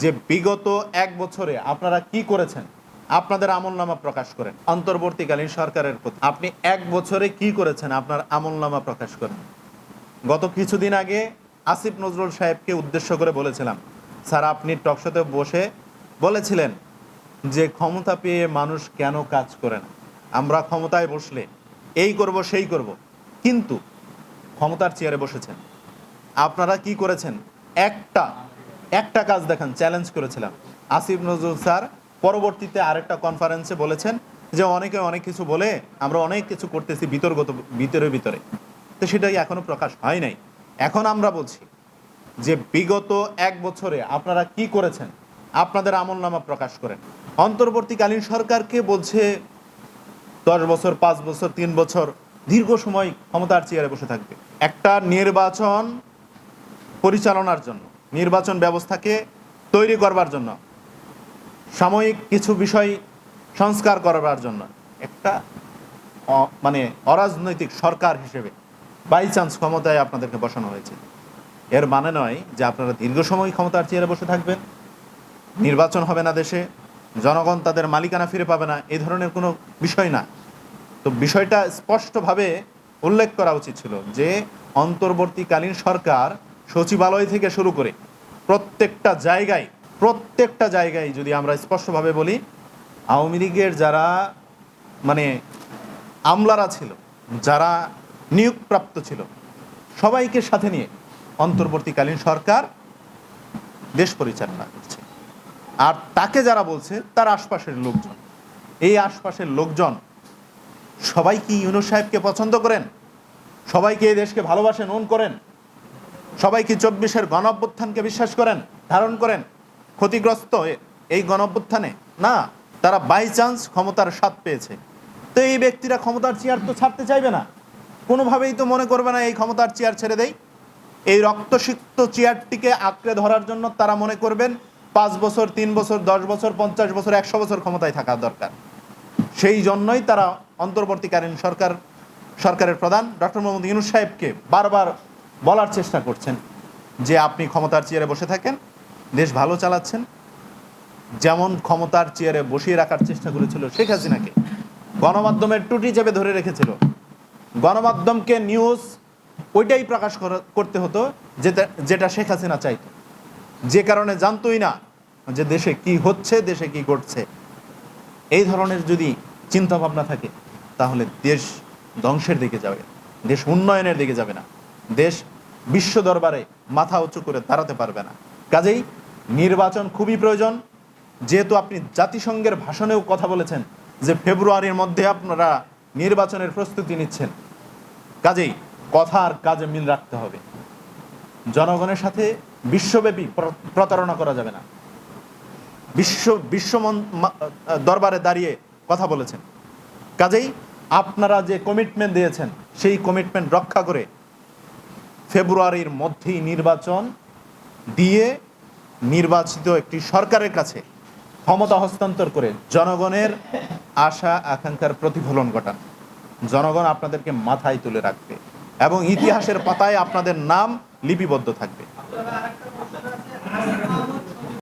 যে বিগত এক বছরে আপনারা কি করেছেন? আপনাদের আমলনামা প্রকাশ করেন। অন্তর্বর্তীকালীন সরকারের প্রতি। আপনি এক বছরে কি করেছেন? আপনার আমলনামা প্রকাশ করেন। গত কিছুদিন আগে আসিফ নজরুল সাহেবকে উদ্দেশ্য করে বলেছিলাম, স্যার, আপনি টকশোতে বসে বলেছিলেন যে ক্ষমতা পেয়ে মানুষ কেন কাজ করে না? আমরা ক্ষমতায় বসলে এই করব, সেই করব। কিন্তু ক্ষমতার চেয়ারে বসেছেন। আপনারা কি করেছেন? একটা একটা কাজ দেখান চ্যালেঞ্জ করেছিলাম। আসিফ নজরুল স্যার পরবর্তীতে আরেকটা কনফারেন্সে বলেছেন যে, অনেকে অনেক কিছু বলে, আমরা অনেক কিছু করতেছি বিতর্গত, ভিতরে ভিতরে। তো সেটাই এখনও প্রকাশ হয় নাই। এখন আমরা বলছি যে, বিগত এক বছরে আপনারা কি করেছেন? আপনাদের আমলনামা প্রকাশ করেন। অন্তর্বর্তীকালীন সরকারকে বলছে, দশ বছর, পাঁচ বছর, তিন বছর, দীর্ঘ সময় ক্ষমতার চেয়ারে বসে থাকবে। একটা নির্বাচন পরিচালনার জন্য। নির্বাচন ব্যবস্থাকে তৈরি করবার জন্য, সাময়িক কিছু বিষয় সংস্কার করবার জন্য, একটা মানে অরাজনৈতিক সরকার হিসেবে বাই চান্স ক্ষমতায় আপনাদেরকে বসানো হয়েছে। এর মানে নয় যে আপনারা দীর্ঘ সময় ক্ষমতার চেয়ারে বসে থাকবেন, নির্বাচন হবে না দেশে, জনগণ তাদের মালিকানা ফিরে পাবে না এই ধরনের কোনো বিষয় না। তো বিষয়টা স্পষ্টভাবে উল্লেখ করা উচিত ছিল যে, অন্তর্বর্তীকালীন সরকার সচিবালয় থেকে শুরু করে প্রত্যেকটা জায়গায় প্রত্যেকটা জায়গায় যদি আমরা স্পষ্টভাবে বলি, আওয়ামী লীগের যারা মানে আমলারা ছিল, যারা নিয়োগপ্রাপ্ত ছিল, সবাইকে সাথে নিয়ে অন্তর্বর্তীকালীন সরকার দেশ পরিচালনা করছে। আর তাকে যারা বলছে, তার আশপাশের লোকজন। এই আশপাশের লোকজন সবাই কি ইউনুস সাহেবকে পছন্দ করেন? সবাইকে এই দেশকে ভালোবাসেন ওন করেন? সবাই কি চব্বিশের গণ অভ্যুত্থানকে বিশ্বাস করেন, ধারণ করেন, ক্ষতিগ্রস্ত এই গণ অভ্যুত্থানে না, তারা বাই চান্স ক্ষমতার স্বাদ পেয়েছে। তো এই ব্যক্তিরা ক্ষমতার চেয়ার তো ছাড়তে চাইবে না। কোনোভাবেই তো মনে করবে না এই ক্ষমতার চেয়ার ছেড়ে দেয় এই রক্তসিক্ত চেয়ারটিকে আঁকড়ে ধরার জন্য তারা মনে করবেন পাঁচ বছর, তিন বছর, দশ বছর, পঞ্চাশ বছর, একশো বছর ক্ষমতায় থাকা দরকার। সেই জন্যই তারা অন্তর্বর্তীকালীন সরকার সরকারের প্রধান ডক্টর মোহাম্মদ ইউনুস সাহেবকে বারবার বলার চেষ্টা করছেন যে আপনি ক্ষমতার চেয়ারে বসে থাকেন, দেশ ভালো চালাচ্ছেন। যেমন ক্ষমতার চেয়ারে বসিয়ে রাখার চেষ্টা করেছিল শেখ হাসিনাকে। গণমাধ্যমের টুটি চেপে ধরে রেখেছিল। গণমাধ্যমকে নিউজ ওইটাই প্রকাশ করা- করতে হতো যেটা যেটা শেখ হাসিনা চাইতো। যে কারণে জানতোই না যে দেশে কি হচ্ছে, দেশে কি ঘটছে। এই ধরনের যদি চিন্তা ভাবনা থাকে, তাহলে দেশ ধ্বংসের দিকে যাবে। দেশ উন্নয়নের দিকে যাবে না। দেশ বিশ্ব দরবারে মাথা উঁচু করে দাঁড়াতে পারবে না। কাজেই নির্বাচন খুবই প্রয়োজন। যেহেতু আপনি জাতিসংঘের ভাষণেও কথা বলেছেন যে ফেব্রুয়ারির মধ্যে আপনারা নির্বাচনের প্রস্তুতি নিচ্ছেন। কাজেই কথা আর কাজে মিল রাখতে হবে। জনগণের সাথে বিশ্বব্যাপী প্র- প্রতারণা করা যাবে না। বিশ্ব বিশ্ব দরবারে দাঁড়িয়ে কথা বলেছেন। কাজেই আপনারা যে কমিটমেন্ট দিয়েছেন, সেই কমিটমেন্ট রক্ষা করে ফেব্রুয়ারির মধ্যেই নির্বাচন দিয়ে নির্বাচিত একটি সরকারের কাছে ক্ষমতা হস্তান্তর করে জনগণের আশা, আকাঙ্ক্ষার প্রতিফলন ঘটান। জনগণ আপনাদেরকে মাথায় তুলে রাখবে এবং ইতিহাসের পাতায় আপনাদের নাম লিপিবদ্ধ থাকবে।